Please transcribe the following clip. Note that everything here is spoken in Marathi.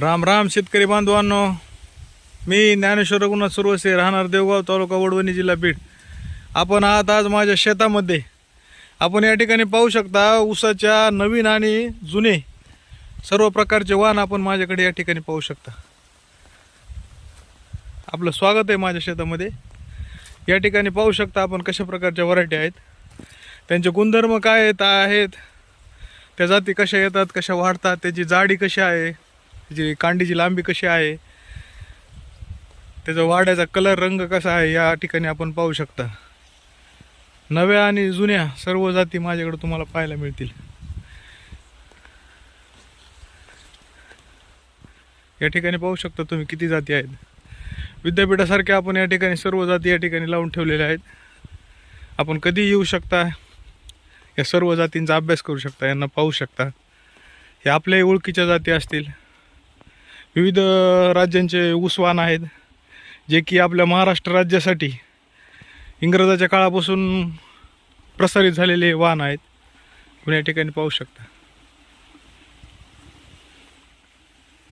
राम राम शेतकरी बांधवांनो. मी ज्ञानेश्वर रघुनाथ सुरवसे राहणार देवगाव तालुका वडवणी जिल्हा बीड. आपण आहात आज माझ्या शेतामध्ये. आपण या ठिकाणी पाहू शकता ऊसाच्या नवीन आणि जुने सर्व प्रकारचे वाहन आपण माझ्याकडे या ठिकाणी पाहू शकता. आपलं स्वागत आहे माझ्या शेतामध्ये. या ठिकाणी पाहू शकता आपण कशा प्रकारच्या व्हरायटी आहेत. त्यांचे गुणधर्म काय आहेत आहेत त्या जाती कशा येतात कशा वाढतात त्याची जाडी कशी आहे त्याची कांडीची लांबी कशी आहे त्याचा वाड्याचा कलर रंग कसा आहे या ठिकाणी आपण पाहू शकता. नव्या आणि जुन्या सर्व जाती माझ्याकडे तुम्हाला पाहायला मिळतील. या ठिकाणी पाहू शकता तुम्ही किती जाती आहेत. विद्यापीठासारख्या आपण या ठिकाणी सर्व जाती या ठिकाणी लावून ठेवलेल्या आहेत. आपण कधी येऊ शकता या सर्व जातींचा अभ्यास करू शकता यांना पाहू शकता. हे आपल्याही ओळखीच्या जाती असतील. विविध राज्यांचे ऊसवान आहेत जे की आपल्या महाराष्ट्र राज्यासाठी इंग्रजाच्या काळापासून प्रसारित झालेले वाहन आहेत. आपण या ठिकाणी पाहू शकता.